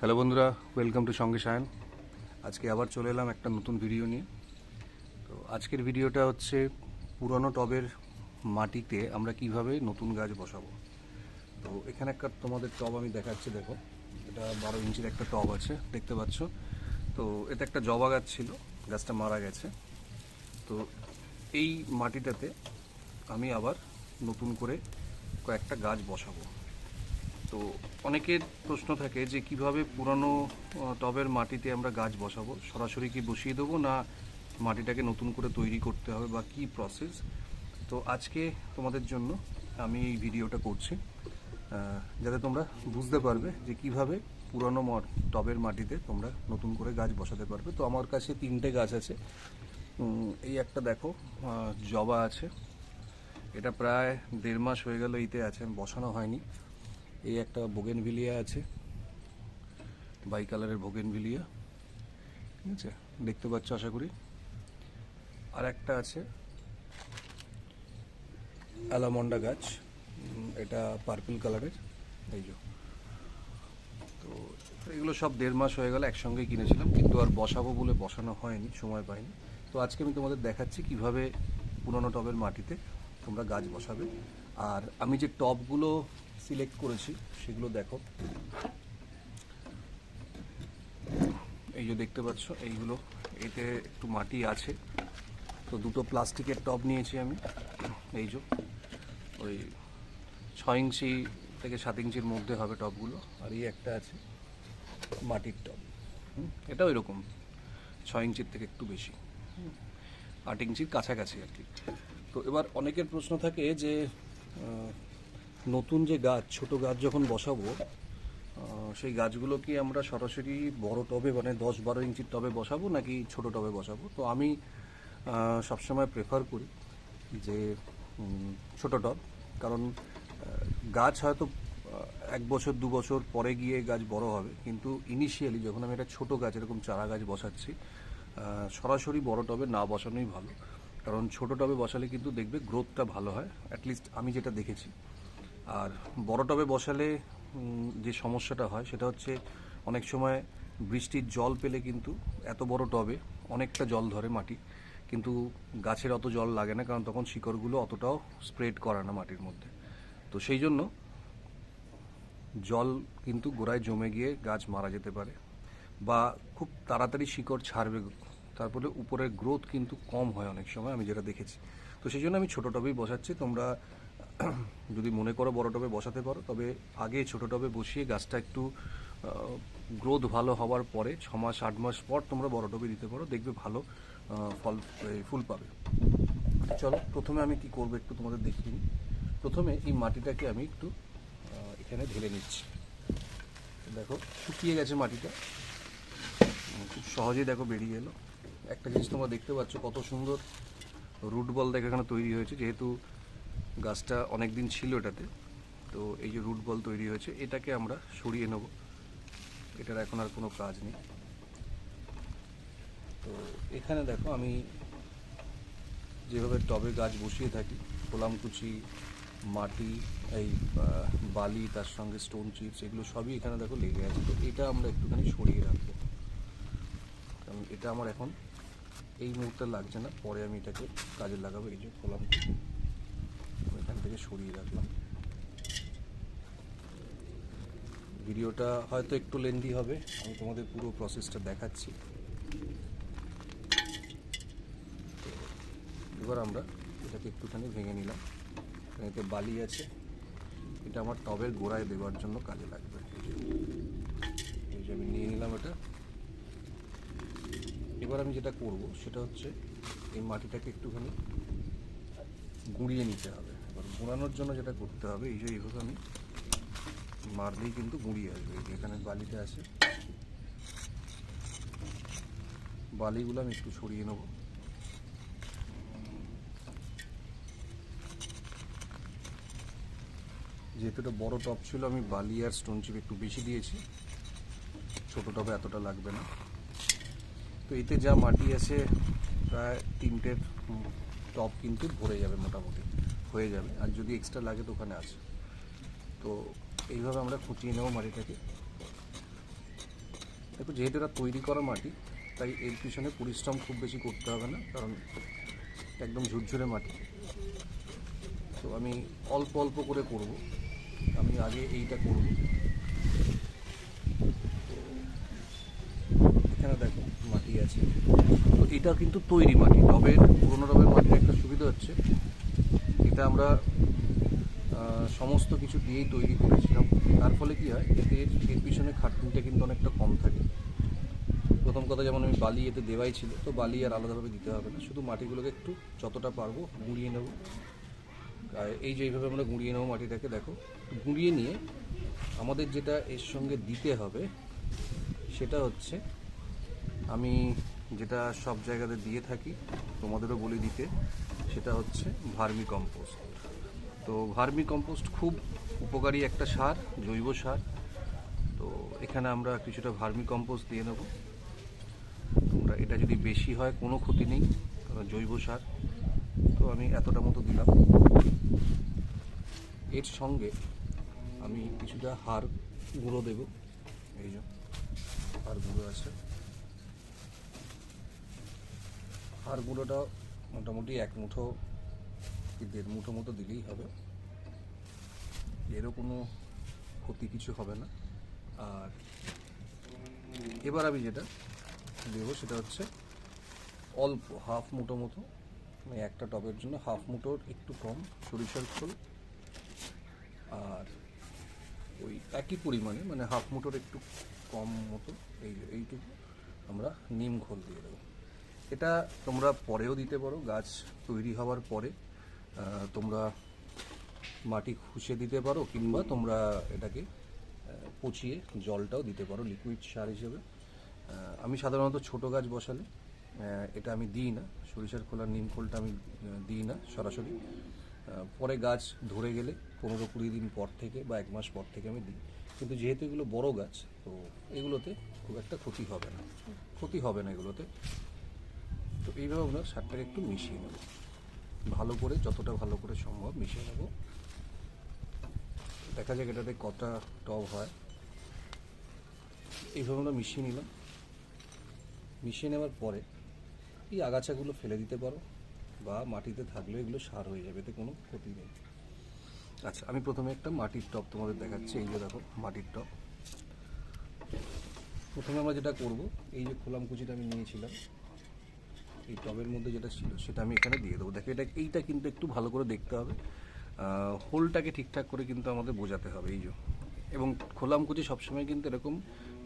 Hello বন্ধুরা welcome to সঙ্গে সায়ন। আজকে আবার চলে এলাম একটা নতুন ভিডিও নিয়ে। তো আজকের ভিডিওটা হচ্ছে পুরনো টবের মাটিতে আমরা কীভাবে নতুন গাছ বসাবো। তো এখানে একটা তোমাদের টব আমি দেখাচ্ছি, দেখো। এটা বারো ইঞ্চির একটা টব আছে, দেখতে পাচ্ছ। তো এতে একটা জবা গাছ ছিল, গাছটা মারা গেছে। তো এই মাটিটাতে আমি আবার নতুন করে কয়েকটা গাছ বসাবো। তো অনেকের প্রশ্ন থাকে যে কীভাবে পুরানো টবের মাটিতে আমরা গাছ বসাবো? সরাসরি কি বসিয়ে দেবো না মাটিটাকে নতুন করে তৈরি করতে হবে বা কি প্রসেস তো আজকে তোমাদের জন্য আমি এই ভিডিওটা করছি যাতে তোমরা বুঝতে পারবে যে কীভাবে পুরানো টবের মাটিতে তোমরা নতুন করে গাছ বসাতে পারবে। তো আমার কাছে তিনটে গাছ আছে। এই একটা দেখো জবা আছে। এটা প্রায় দেড় মাস হয়ে গেল এইতে আছে, বসানো হয়নি। এই একটা বোগেনভিলিয়া আছে বাই কালারের বোগেনভিলিয়া, ঠিক আছে? দেখতে পাচ্ছ, আশা করি। আর একটা আছে, অ্যালামন্ডা গাছ এটা পার্পল কালারের, এই যে। তো এগুলো সব দেড় মাস হয়ে গেল একসঙ্গেই কিনেছিলাম, কিন্তু আর বসাবো বলে বসানো হয়নি, সময় পাইনি। তো আজকে আমি তোমাদের দেখাচ্ছি কীভাবে পুরনো টবের মাটিতে তোমরা গাছ বসাবে। আর আমি যে টবগুলো সিলেক্ট করেছি, সেগুলো দেখো। এই যে দেখতে পাচ্ছ, এইগুলো, এতে একটু মাটি আছে। তো দুটো প্লাস্টিকের টব নিয়েছি আমি। এই যে, ওই ছয় ইঞ্চি থেকে সাত ইঞ্চির মধ্যে হবে টবগুলো, আর এই একটা আছে মাটির টব। এটা ওই রকম ছয় ইঞ্চির থেকে একটু বেশি। আট ইঞ্চির কাছাকাছি আর কি। তো এবার অনেকের প্রশ্ন থাকে যে নতুন যে গাছ, ছোট গাছ যখন বসাবো সেই গাছগুলো কি আমরা সরাসরি বড় টবে মানে দশ বারো ইঞ্চির টবে বসাবো নাকি ছোট টবে বসাবো? তো আমি সবসময় প্রেফার করি যে ছোট টব। কারণ গাছ হয়তো এক বছর, দু বছর পরে গিয়ে গাছ বড় হবে, কিন্তু ইনিশিয়ালি যখন আমি একটা ছোট গাছ, এরকম চারা গাছ বসাচ্ছি সরাসরি বড় টবে না বসানোই ভালো। কারণ ছোট টবে বসালে কিন্তু দেখবে গ্রোথটা ভালো হয় অ্যাটলিস্ট আমি যেটা দেখেছি। আর বড় টবে বসালে যে সমস্যাটা হয় সেটা হচ্ছে অনেক সময় বৃষ্টির জল পেলে কিন্তু এত বড় টবে অনেকটা জল ধরে মাটি, কিন্তু গাছের অত জল লাগে না, কারণ তখন শিকড়গুলো অতটাও স্প্রেড করে না মাটির মধ্যে। তো সেই জন্য জল কিন্তু গোড়ায় জমে গিয়ে গাছ মারা যেতে পারে বা খুব তাড়াতাড়ি শিকড় ছাড়বে তারপরে উপরের গ্রোথ কিন্তু কম হয় অনেক সময়, আমি যেটা দেখেছি। তো সেই জন্য আমি ছোটো টবেই বসাচ্ছি। তোমরা যদি মনে করো বড় টবে বসাতে পারো, তবে আগে ছোট টবে বসিয়ে গাছটা একটু গ্রোথ ভালো হওয়ার পরে ছ মাস, আট মাস পর তোমরা বড় টবে দিতে পারো, দেখবে ভালো ফল ফুল পাবে। চলো, প্রথমে আমি কি করব একটু তোমাদের নিই প্রথমে এই মাটিটাকে আমি একটু এখানে ঢেলে নিচ্ছি। দেখো, শুকিয়ে গেছে মাটিটা। খুব সহজেই দেখো বেরিয়ে এলো। একটা জিনিস তোমরা দেখতে পাচ্ছ, কত সুন্দর রুট বল দেখো এখানে তৈরি হয়েছে। যেহেতু গাছটা অনেক দিন ছিল এটাতে, তো এই যে রুট বল তৈরি হয়েছে, এটাকে আমরা সরিয়ে নেব। এটার এখন আর কোনো কাজ নেই। তো এখানে দেখো, আমি যেভাবে টবে গাছ বসিয়ে থাকি কোলামকুচি মাটি, এই বালি, তার সঙ্গে স্টোন চিপস এগুলো সবই এখানে দেখো লেগে আছে। তো এটা আমরা একটুখানি সরিয়ে রাখব। কারণ এটা আমার এখন এই মুহূর্তে লাগছে না, পরে আমি এটাকে কাজে লাগাবো, এই যে কোলামকুচি এখান থেকে সরিয়ে রাখলাম। ভিডিওটা হয়তো একটু লেন্দি হবে, আমি তোমাদের পুরো প্রসেসটা দেখাচ্ছি। এবার আমরা এটাকে একটুখানি ভেঙে নিলাম। এতে বালি আছে, এটা আমার টবের গোড়ায় দেওয়ার জন্য কাজে লাগবে। এই যে আমি নিয়ে নিলাম এটা। এবার আমি যেটা করব, সেটা হচ্ছে এই মাটিটাকে একটুখানি গুঁড়িয়ে নিতে হবে। এবার গুঁড়ানোর জন্য যেটা করতে হবে, এই যে এইভাবে আমি মারলেই কিন্তু গুঁড়িয়ে আসবে। এখানে বালিটা আছে, বালিগুলো আমি একটু সরিয়ে নেব। যেহেতু এটা বড় টপ ছিল, আমি বালি আর স্টোন চিপ একটু বেশি দিয়েছি। ছোটো টবে এতটা লাগবে না। তো এতে যা মাটি আছে, প্রায় তিনটের টপ কিন্তু ভরে যাবে মোটামুটি, হয়ে যাবে। আর যদি এক্সট্রা লাগে তো ওখানে আছে। তো এইভাবে আমরা খুঁটিয়ে নেব মাটিটাকে। দেখো, যেহেতু এটা তৈরি করা মাটি, তাই এর পিছনে পরিশ্রম খুব বেশি করতে হবে না, কারণ একদম ঝুরঝুরে মাটি। তো আমি অল্প অল্প করে করব। আমি আগে এইটা করব। এখানে দেখো মাটি আছে। তো এটা কিন্তু তৈরি মাটি। টবের পুরোনো টবের মাটির একটা সুবিধা হচ্ছে। এটা আমরা সমস্ত কিছু দিয়েই তৈরি করেছিলাম। তার ফলে কী হয়, এতে এর পিছনে খাটনিটা কিন্তু অনেকটা কম থাকে। প্রথম কথা যেমন আমি বালি এতে দেওয়াই ছিল, তো বালি আর আলাদাভাবে দিতে হবে না। শুধু মাটিগুলোকে একটু যতটা পারব গুঁড়িয়ে নেব। এই যে এইভাবে আমরা গুঁড়িয়ে নেব মাটিটাকে, দেখো। গুঁড়িয়ে নিয়ে আমাদের যেটা এর সঙ্গে দিতে হবে, সেটা হচ্ছে আমি যেটা সব জায়গাতে দিয়ে থাকি, তোমাদেরও বলি দিতে, সেটা হচ্ছে ভার্মি কম্পোস্ট। তো ভার্মি কম্পোস্ট খুব উপকারী একটা সার, জৈব সার। তো এখানে আমরা কিছুটা ভার্মি কম্পোস্ট দিয়ে নেব। তোমরা এটা যদি বেশি হয়, কোনো ক্ষতি নেই, কারণ জৈব সার। তো আমি এতটা মতো দিলাম। এর সঙ্গে আমি কিছুটা হাড় গুঁড়ো দেব। এই যে, হাড় গুঁড়ো আছে। হাড় গুঁড়োটা মোটামুটি এক মুঠো কি দেড় মুঠো মতো দিলেই হবে। এরও কোনো ক্ষতি কিছু হবে না। আর এবার আমি যেটা দেবো সেটা হচ্ছে অল্প হাফ মুঠো মতো মানে একটা টবের জন্য হাফ মুঠোর একটু কম সরিষার খোল। আর ওই একই পরিমাণে মানে হাফ মুঠোর একটু কম মতো, এই এইটুকু আমরা নিম খোল দিয়ে দেবো। এটা তোমরা পরেও দিতে পারো, গাছ তৈরি হওয়ার পরে। তোমরা মাটি খুশে দিতে পারো কিংবা তোমরা এটাকে পচিয়ে জলটাও দিতে পারো লিকুইড সার হিসেবে। আমি সাধারণত ছোট গাছ বসালে এটা আমি দিই না। সরিষার খোলার নিম খোলটা আমি দিই না সরাসরি। পরে গাছ ধরে গেলে পনেরো কুড়ি দিন পর থেকে বা এক মাস পর থেকে আমি দিই। কিন্তু যেহেতু এগুলো বড় গাছ, তো এগুলোতে খুব একটা ক্ষতি হবে না। ক্ষতি হবে না এগুলোতে। তো এইভাবে আমরা সারটাকে একটু মিশিয়ে নেব। ভালো করে, যতটা ভালো করে সম্ভব মিশিয়ে নেব। দেখা যাক এটাতে কটা টব হয়। এইভাবে আমরা মিশিয়ে নিলাম। মিশিয়ে নেওয়ার পরে এই আগাছাগুলো ফেলে দিতে পারো বা মাটিতে থাকলেও এগুলো সার হয়ে যাবে, এতে কোনো ক্ষতি নেই। আচ্ছা আমি প্রথমে একটা মাটির টব তোমাদের দেখাচ্ছি। এই যে দেখো, মাটির টব। প্রথমে আমরা যেটা করব, এই যে খোলাম কুচিটা আমি নিয়েছিলাম। এই টবের মধ্যে যেটা ছিল সেটা আমি এখানে দিয়ে দেবো। দেখো, এটা, এইটা কিন্তু একটু ভালো করে দেখতে হবে। হোলটাকে ঠিকঠাক করে কিন্তু আমাদের বোঝাতে হবে, এই যে। এবং খোলাম কুচি সবসময় কিন্তু এরকম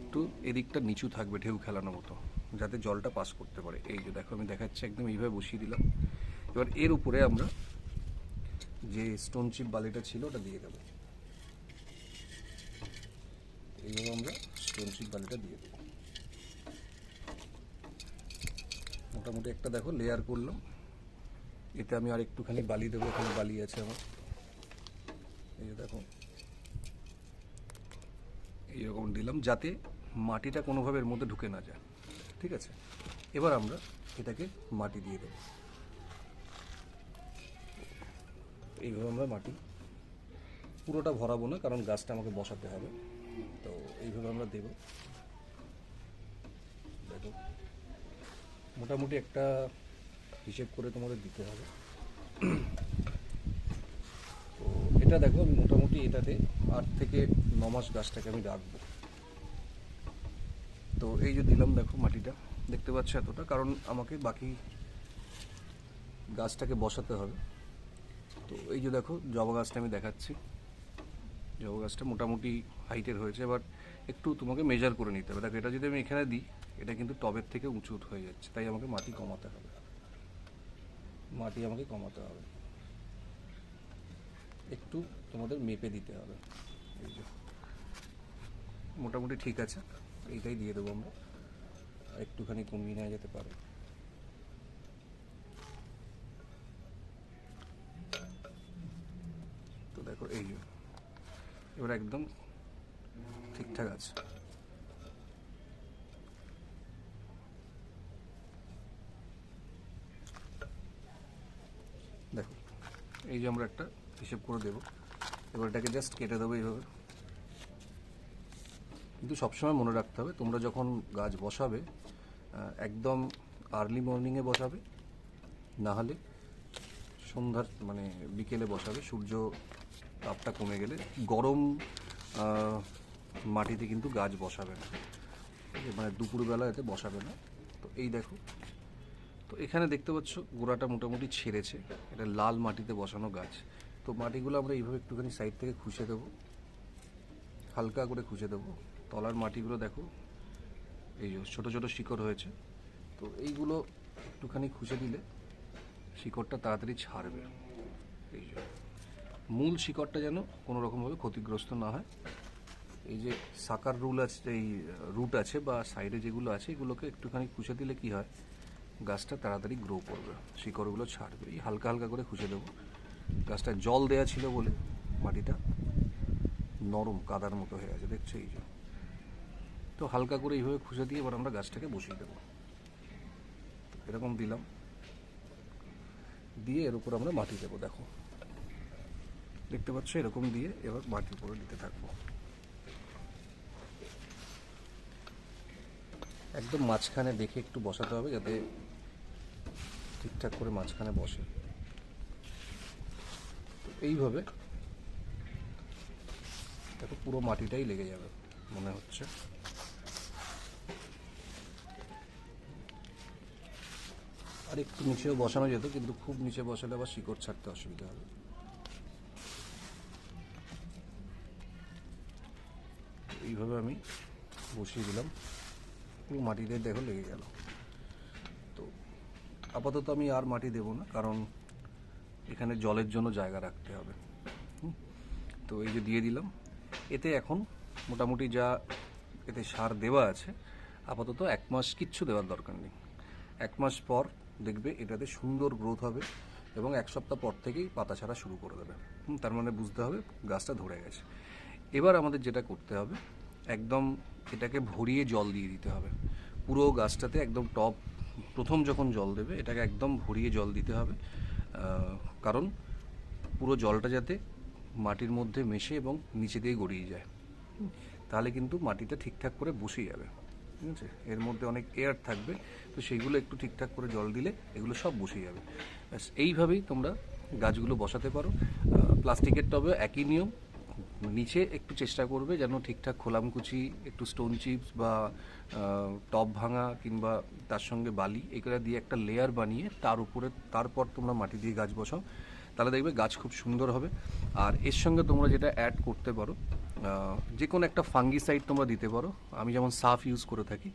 একটু এদিকটা নিচু থাকবে ঢেউ খেলানোর মতো, যাতে জলটা পাস করতে পারে। এই যে, দেখো, আমি দেখাচ্ছি, একদম এইভাবে বসিয়ে দিলাম। এবার এর উপরে আমরা যে স্টোন চিপ বালিটা ছিল, ওটা দিয়ে দেবো। এইভাবে আমরা স্টোন চিপ বালিটা দিয়ে দেবো। মোটামুটি একটা দেখো লেয়ার করলাম। এতে আমি আর একটুখানি বালি দেবো, এখানে বালি আছে আমার। এই যে দেখো, এইরকম দিলাম যাতে মাটিটা কোনোভাবে এর মধ্যে ঢুকে না যায়। ঠিক আছে? এবার আমরা এটাকে মাটি দিয়ে দেবো। এইভাবে আমরা মাটি পুরোটা ভরাবো না, কারণ গাছটা আমাকে বসাতে হবে। তো এইভাবে আমরা দেবো। দেখো মোটামুটি একটা হিসেব করে তোমাদের দিতে হবে। তো এটা দেখো, আমি মোটামুটি এটাতে আট থেকে ন মাস গাছটাকে আমি রাখব। তো এই যে দিলাম দেখো মাটিটা, দেখতে পাচ্ছ এতটা, কারণ আমাকে বাকি গাছটাকে বসাতে হবে। তো এই যে দেখো, জবা গাছটা আমি দেখাচ্ছি। জবা গাছটা মোটামুটি হাইটের হয়েছে এবার একটু তোমাকে মেজার করে নিতে হবে। দেখো, এটা যদি আমি এখানে দিই এটা কিন্তু টবের থেকে উঁচু হয়ে যাচ্ছে, তাই আমাকে মাটি কমাতে হবে। মাটি আমাকে কমাতে হবে। একটু তোমাদের মেপে দিতে হবে। এই যে, মোটামুটি ঠিক আছে, এইটাই দিয়ে দেবো আমরা। একটুখানি কমিয়ে নেওয়া যেতে পারে। তো দেখো, এই এবার একদম ঠিকঠাক আছে দেখো এই যে আমরা একটা হিসেব করে দেবো। এবার এটাকে জাস্ট কেটে দেবো এইভাবে। কিন্তু সবসময় মনে রাখতে হবে, তোমরা যখন গাছ বসাবে একদম আর্লি মর্নিংয়ে বসাবে, না হলে সন্ধ্যার মানে বিকেলে বসাবে, সূর্য তাপটা কমে গেলে গরম মাটিতে কিন্তু গাছ বসাবে না? মানে দুপুরবেলা এতে বসাবে না। তো এই দেখো তো এখানে দেখতে পাচ্ছ, গোড়াটা মোটামুটি ছেড়েছে। এটা লাল মাটিতে বসানো গাছ। তো মাটিগুলো আমরা এইভাবে একটুখানি সাইড থেকে খুশে দেবো। হালকা করে খুঁজে দেবো। তলার মাটিগুলো দেখো, এই ছোটো ছোটো শিকড় হয়েছে। তো এইগুলো একটুখানি খুঁজে দিলে শিকড়টা তাড়াতাড়ি ছাড়বে। এই মূল শিকড়টা যেন কোনো রকমভাবে ক্ষতিগ্রস্ত না হয়। এই যে সাকার রুল আছে, এই রুট আছে বা সাইডে যেগুলো আছে, এগুলোকে একটুখানি খুঁজে দিলে কি হয়? গাছটা তাড়াতাড়ি গ্রো করবে। শিকড়গুলো ছাড়বে। এই হালকা হালকা করে খুঁজে দেবো। গাছটা জল দেয়া ছিল বলে মাটিটা নরম, কাদার মতো হয়ে আছে। দেখছ এই যে। তো হালকা করে এইভাবে খুঁজে দিয়ে এবার আমরা গাছটাকে বসিয়ে দেবো। এরকম দিলাম। দিয়ে এর উপর আমরা মাটি দেবো, দেখো। দেখতে পাচ্ছ? এরকম দিয়ে এবার মাটির উপরে দিতে থাকব। একদম মাঝখানে দেখে একটু বসাতে হবে যাতে ঠিকঠাক করে মাঝখানে বসে। তো এইভাবে দেখো পুরো মাটিটাই লেগে যাবে, মনে হচ্ছে। আর একটু নিচেও বসানো যেত, কিন্তু খুব নিচে বসালে আবার শিকড় ছাড়তে অসুবিধা হবে। এইভাবে আমি বসিয়ে দিলাম। পুরো মাটিতে দেখো লেগে গেল। আপাতত আমি আর মাটি দেবো না, কারণ এখানে জলের জন্য জায়গা রাখতে হবে? তো এই যে দিয়ে দিলাম। এতে এখন মোটামুটি যা এতে সার দেওয়া আছে, আপাতত এক মাস কিচ্ছু দেওয়ার দরকার নেই। এক মাস পর দেখবে এটাতে সুন্দর গ্রোথ হবে এবং এক সপ্তাহ পর থেকেই পাতা ছাড়া শুরু করে দেবে। তার মানে বুঝতে হবে গাছটা ধরে গেছে। এবার আমাদের যেটা করতে হবে, একদম এটাকে ভরিয়ে জল দিয়ে দিতে হবে। পুরো গাছটাতে একদম টপ প্রথম যখন জল দেবে, এটাকে একদম ভরিয়ে জল দিতে হবে। কারণ পুরো জলটা যাতে মাটির মধ্যে মেশে এবং নিচে দিয়ে গড়িয়ে যায়। তাহলে কিন্তু মাটিটা ঠিকঠাক করে বসে যাবে। ঠিক আছে? এর মধ্যে অনেক এয়ার থাকবে, তো সেইগুলো একটু ঠিকঠাক করে জল দিলে এগুলো সব বসে যাবে। ব্যাস, এইভাবেই তোমরা গাছগুলো বসাতে পারো। প্লাস্টিকের টবে একই নিয়ম নিচে একটু চেষ্টা করবে যেন ঠিকঠাক খোলামকুচি একটু স্টোন চিপস বা টব ভাঙা কিংবা তার সঙ্গে বালি এগুলো দিয়ে একটা লেয়ার বানিয়ে তার উপরে, তারপর তোমরা মাটি দিয়ে গাছ বসাও। তাহলে দেখবে গাছ খুব সুন্দর হবে। আর এর সঙ্গে তোমরা যেটা অ্যাড করতে পারো যে কোনো একটা ফাঙ্গিসাইড তোমরা দিতে পারো। আমি যেমন সাফ ইউজ করে থাকি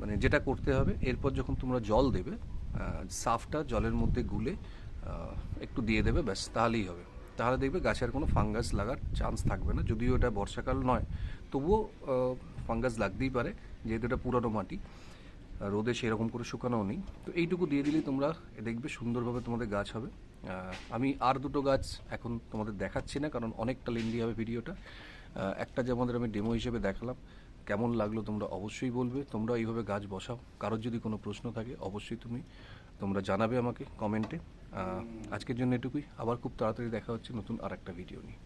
মানে যেটা করতে হবে, এরপর যখন তোমরা জল দেবে সাফটা জলের মধ্যে গুলে একটু দিয়ে দেবে, ব্যাস তাহলেই হবে। তাহলে দেখবে গাছের কোনো ফাঙ্গাস লাগার চান্স থাকবে না। যদিও এটা বর্ষাকাল নয়, তবুও ফাঙ্গাস লাগতেই পারে, যেহেতু এটা পুরনো মাটি রোদে সেরকম করে শুকানোও নেই। তো এইটুকু দিয়ে দিলেই তোমরা দেখবে সুন্দরভাবে তোমাদের গাছ হবে। আমি আর দুটো গাছ এখন তোমাদের দেখাচ্ছি না, কারণ অনেকটা লেন্দি হবে ভিডিওটা। একটা যে আমাদের আমি ডেমো হিসেবে দেখালাম, কেমন লাগল তোমরা অবশ্যই বলবে। তোমরা এইভাবে গাছ বসাও, কারোর যদি কোনো প্রশ্ন থাকে অবশ্যই তুমি তোমরা জানাবে আমাকে কমেন্টে। আজকের জন্য এটুকুই। আবার খুব তাড়াতাড়ি দেখা হচ্ছে নতুন আর একটা ভিডিও নিয়ে।